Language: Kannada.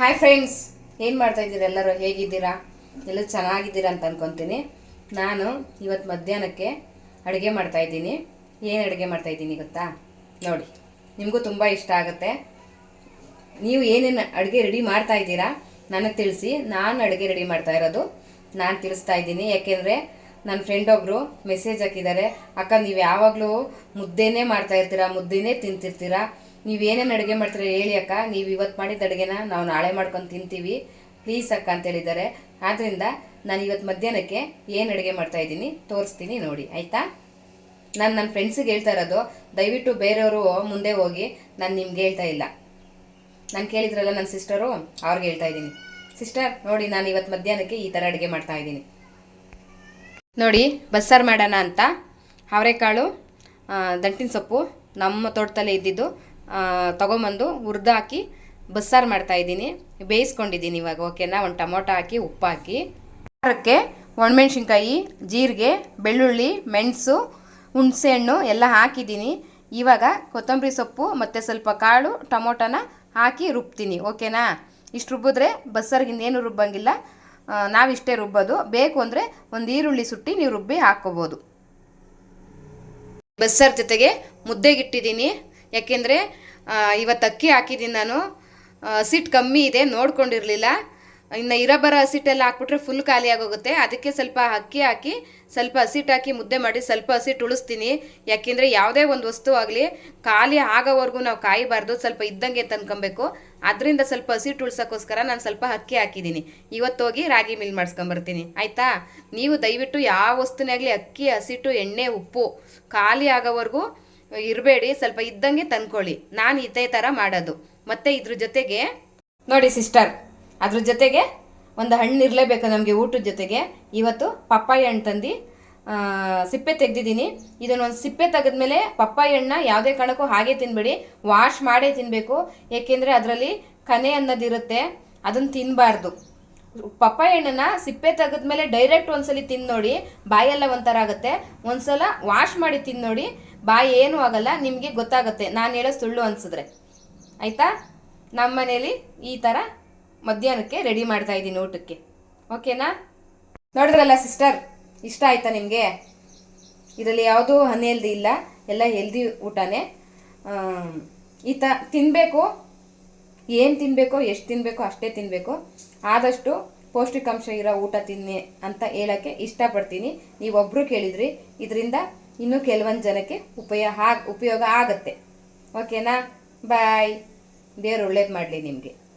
ಹಾಯ್ ಫ್ರೆಂಡ್ಸ್ ಏನು ಮಾಡ್ತಾ ಇದ್ದೀರಾ? ಎಲ್ಲರೂ ಹೇಗಿದ್ದೀರಾ? ಎಲ್ಲರೂ ಚೆನ್ನಾಗಿದ್ದೀರಾ ಅಂತ ಅನ್ಕೊತೀನಿ. ನಾನು ಇವತ್ತು ಮಧ್ಯಾಹ್ನಕ್ಕೆ ಅಡುಗೆ ಮಾಡ್ತಾ ಇದ್ದೀನಿ. ಏನು ಅಡುಗೆ ಮಾಡ್ತಾ ಇದ್ದೀನಿ ಗೊತ್ತಾ? ನೋಡಿ, ನಿಮಗೂ ತುಂಬ ಇಷ್ಟ ಆಗುತ್ತೆ. ನೀವು ಏನೇನು ಅಡುಗೆ ರೆಡಿ ಮಾಡ್ತಾ ಇದ್ದೀರಾ ನನಗೆ ತಿಳಿಸಿ. ನಾನು ಅಡುಗೆ ರೆಡಿ ಮಾಡ್ತಾ ಇರೋದು. ನಾನು ತಿಳಿಸ್ತಾ ಇದ್ದೀನಿ. ಯಾಕೆಂದರೆ ನನ್ನ ಫ್ರೆಂಡ್ ಒಬ್ಬರು ಮೆಸೇಜ್ ಹಾಕಿದ್ದಾರೆ, ಅಕ್ಕ, ನೀವು ಯಾವಾಗಲೂ ಮುದ್ದೆನೇ ಮಾಡ್ತಾ ಇರ್ತೀರಾ? ಮುದ್ದೆನೇ ತಿಂತಿರ್ತೀರಾ? ನೀವು ಏನೇನು ಅಡುಗೆ ಮಾಡ್ತೀರ ಹೇಳಿ ಅಕ್ಕ. ನೀವು ಇವತ್ತು ಮಾಡಿದ ಅಡುಗೆನ ನಾವು ನಾಳೆ ಮಾಡ್ಕೊಂಡು ತಿಂತೀವಿ. ಪ್ಲೀಸ್ ಅಕ್ಕ ಅಂತ ಹೇಳಿದ್ದಾರೆ. ಆದ್ದರಿಂದ ನಾನು ಇವತ್ತು ಮಧ್ಯಾಹ್ನಕ್ಕೆ ಏನು ಅಡುಗೆ ಮಾಡ್ತಾ ಇದ್ದೀನಿ ತೋರಿಸ್ತೀನಿ ನೋಡಿ, ಆಯಿತಾ? ನಾನು ನನ್ನ ಫ್ರೆಂಡ್ಸಿಗೆ ಹೇಳ್ತಾ ಇರೋದು, ದಯವಿಟ್ಟು ಬೇರೆಯವರು ಮುಂದೆ ಹೋಗಿ ನಾನು ನಿಮ್ಗೆ ಹೇಳ್ತಾ ಇಲ್ಲ. ನಾನು ಕೇಳಿದ್ರಲ್ಲ ನನ್ನ ಸಿಸ್ಟರು, ಅವ್ರಿಗೆ ಹೇಳ್ತಾ ಇದ್ದೀನಿ. ಸಿಸ್ಟರ್, ನೋಡಿ ನಾನು ಇವತ್ತು ಮಧ್ಯಾಹ್ನಕ್ಕೆ ಈ ಥರ ಅಡುಗೆ ಮಾಡ್ತಾ ಇದ್ದೀನಿ. ನೋಡಿ, ಬಸ್ಸಾರು ಮಾಡೋಣ ಅಂತ. ಅವರೆಕಾಳು ದಂಟಿನ ಸೊಪ್ಪು ನಮ್ಮ ತೋಟದಲ್ಲೇ ಇದ್ದಿದ್ದು. ತಗೊಂಬಂದು ಹುರಿದು ಹಾಕಿ ಬಸ್ಸಾರು ಮಾಡ್ತಾ ಇದ್ದೀನಿ. ಬೇಯಿಸ್ಕೊಂಡಿದ್ದೀನಿ ಇವಾಗ ಓಕೆನಾ ಒಂದು ಟೊಮೊಟೊ ಹಾಕಿ, ಉಪ್ಪು ಹಾಕಿ. ಖಾರಕ್ಕೆ ಒಣಮೆಣ್ಸಿನ್ಕಾಯಿ, ಜೀರಿಗೆ, ಬೆಳ್ಳುಳ್ಳಿ, ಮೆಣಸು ಹುಣಸೆಹಣ್ಣು ಎಲ್ಲ ಹಾಕಿದ್ದೀನಿ. ಇವಾಗ ಕೊತ್ತಂಬರಿ ಸೊಪ್ಪು ಮತ್ತು ಸ್ವಲ್ಪ ಕಾಳು, ಟೊಮೊಟೊನ ಹಾಕಿ ರುಬ್ತೀನಿ ಓಕೆನಾ ಇಷ್ಟು ರುಬ್ಬಿದ್ರೆ ಇನ್ನೇನು ರುಬ್ಬಂಗಿಲ್ಲ. ನಾವಿಷ್ಟೇ ರುಬ್ಬೋದು. ಬೇಕು ಅಂದರೆ ಒಂದು ಈರುಳ್ಳಿ ಸುಟ್ಟಿ ನೀವು ರುಬ್ಬಿ ಹಾಕ್ಕೋಬೋದು ಬಸ್ಸಾರು ಜೊತೆಗೆ ಮುದ್ದೆಗಿಟ್ಟಿದ್ದೀನಿ ಯಾಕೆಂದರೆ ಇವತ್ತು ಅಕ್ಕಿ ಹಾಕಿದ್ದೀನಿ ನಾನು ಹಸಿಟ್ಟು ಕಮ್ಮಿ ಇದೆ, ನೋಡ್ಕೊಂಡಿರಲಿಲ್ಲ. ಇನ್ನು ಇರೋ ಬರೋ ಹಸಿಟ್ಟೆಲ್ಲ ಹಾಕ್ಬಿಟ್ರೆ ಫುಲ್ ಖಾಲಿ ಆಗೋಗುತ್ತೆ. ಅದಕ್ಕೆ ಸ್ವಲ್ಪ ಅಕ್ಕಿ ಹಾಕಿ, ಸ್ವಲ್ಪ ಹಸಿಟ್ಟು ಹಾಕಿ ಮುದ್ದೆ ಮಾಡಿ ಸ್ವಲ್ಪ ಹಸಿಟ್ಟು ಉಳಿಸ್ತೀನಿ. ಯಾಕೆಂದರೆ ಯಾವುದೇ ಒಂದು ವಸ್ತು ಆಗಲಿ, ಖಾಲಿ ಆಗೋವರೆಗೂ ನಾವು ಕಾಯಬಾರ್ದು, ಸ್ವಲ್ಪ ಇದ್ದಂಗೆ ತಂದ್ಕೊಬೇಕು. ಅದರಿಂದ ಸ್ವಲ್ಪ ಹಸಿಟ್ಟು ಉಳ್ಸೋಕ್ಕೋಸ್ಕರ ನಾನು ಸ್ವಲ್ಪ ಅಕ್ಕಿ ಹಾಕಿದ್ದೀನಿ ಇವತ್ತೋಗಿ ರಾಗಿ ಮಿಲ್ ಮಾಡಿಸ್ಕೊಂಬರ್ತೀನಿ. ಆಯಿತಾ? ನೀವು ದಯವಿಟ್ಟು ಯಾವ ವಸ್ತುನೇ ಆಗಲಿ, ಅಕ್ಕಿ ಹಸಿಟ್ಟು ಎಣ್ಣೆ, ಉಪ್ಪು ಖಾಲಿ ಆಗೋವರೆಗೂ ಇರಬೇಡಿ, ಸ್ವಲ್ಪ ಇದ್ದಂಗೆ ತಂದ್ಕೊಳ್ಳಿ. ನಾನು ಇದೇ ಥರ ಮಾಡೋದು. ಮತ್ತೆ ಇದ್ರ ಜೊತೆಗೆ, ನೋಡಿ ಸಿಸ್ಟರ್, ಅದ್ರ ಜೊತೆಗೆ ಒಂದು ಹಣ್ಣು ಇರಲೇಬೇಕು ನಮಗೆ ಊಟದ ಜೊತೆಗೆ. ಇವತ್ತು ಪಪ್ಪಾಯಿ ಹಣ್ಣು ತಂದು ಸಿಪ್ಪೆ ತೆಗೆದಿದ್ದೀನಿ. ಇದನ್ನು ಒಂದು ಸಿಪ್ಪೆ ತೆಗೆದ್ಮೇಲೆ ಪಪ್ಪಾಯಿ ಹಣ್ಣನ್ನ ಯಾವುದೇ ಕಾರಣಕ್ಕೂ ಹಾಗೆ ತಿನ್ಬೇಡಿ. ವಾಶ್ ಮಾಡೇ ತಿನ್ನಬೇಕು ಏಕೆಂದರೆ ಅದರಲ್ಲಿ ಕನೆ ಅನ್ನೋದಿರುತ್ತೆ. ಅದನ್ನು ತಿನ್ನಬಾರ್ದು ಪಪ್ಪಾಯಿ ಹಣ್ಣನ್ನ ಸಿಪ್ಪೆ ತೆಗೆದ್ಮೇಲೆ ಡೈರೆಕ್ಟ್ ಒಂದ್ಸಲಿ ತಿಂದು ನೋಡಿ, ಬಾಯೆಲ್ಲ ಒಂಥರ ಆಗುತ್ತೆ ಒಂದ್ಸಲ ವಾಶ್ ಮಾಡಿ ತಿಂದು ನೋಡಿ, ಬಾಯಿ ಏನೂ ಆಗಲ್ಲ, ನಿಮಗೆ ಗೊತ್ತಾಗುತ್ತೆ. ನಾನು ಹೇಳೋ ಸುಳ್ಳು ಅನ್ಸಿದ್ರೆ. ಆಯಿತಾ? ನಮ್ಮ ಮನೇಲಿ ಈ ಥರ ಮಧ್ಯಾಹ್ನಕ್ಕೆ ರೆಡಿ ಮಾಡ್ತಾ ಇದ್ದೀನಿ ಊಟಕ್ಕೆ. ಓಕೆನಾ? ನೋಡಿದ್ರಲ್ಲ ಸಿಸ್ಟರ್ ಇಷ್ಟ ಆಯ್ತಾ ನಿಮಗೆ? ಇದರಲ್ಲಿ ಯಾವುದೂ ಅನ್ಹೆಲ್ದಿ ಇಲ್ಲ. ಎಲ್ಲ ಹೆಲ್ದಿ ಊಟನೇ. ಈ ತ ತಿನ್ನಬೇಕು ಏನು ತಿನ್ನಬೇಕೋ ಎಷ್ಟು ತಿನ್ನಬೇಕೋ ಅಷ್ಟೇ ತಿನ್ನಬೇಕು ಆದಷ್ಟು ಪೌಷ್ಟಿಕಾಂಶ ಇರೋ ಊಟ ತಿನ್ನಿ ಅಂತ ಹೇಳೋಕ್ಕೆ ಇಷ್ಟಪಡ್ತೀನಿ. ನೀವೊಬ್ಬರು ಕೇಳಿದ್ರಿ, ಇದರಿಂದ ಇನ್ನೂ ಕೆಲವೊಂದು ಜನಕ್ಕೆ ಉಪಯೋಗ ಉಪಯೋಗ ಆಗುತ್ತೆ. ಓಕೆನಾ? ಬಾಯ್. ದೇವ್ರು ಒಳ್ಳೇದು ಮಾಡಲಿ ನಿಮಗೆ.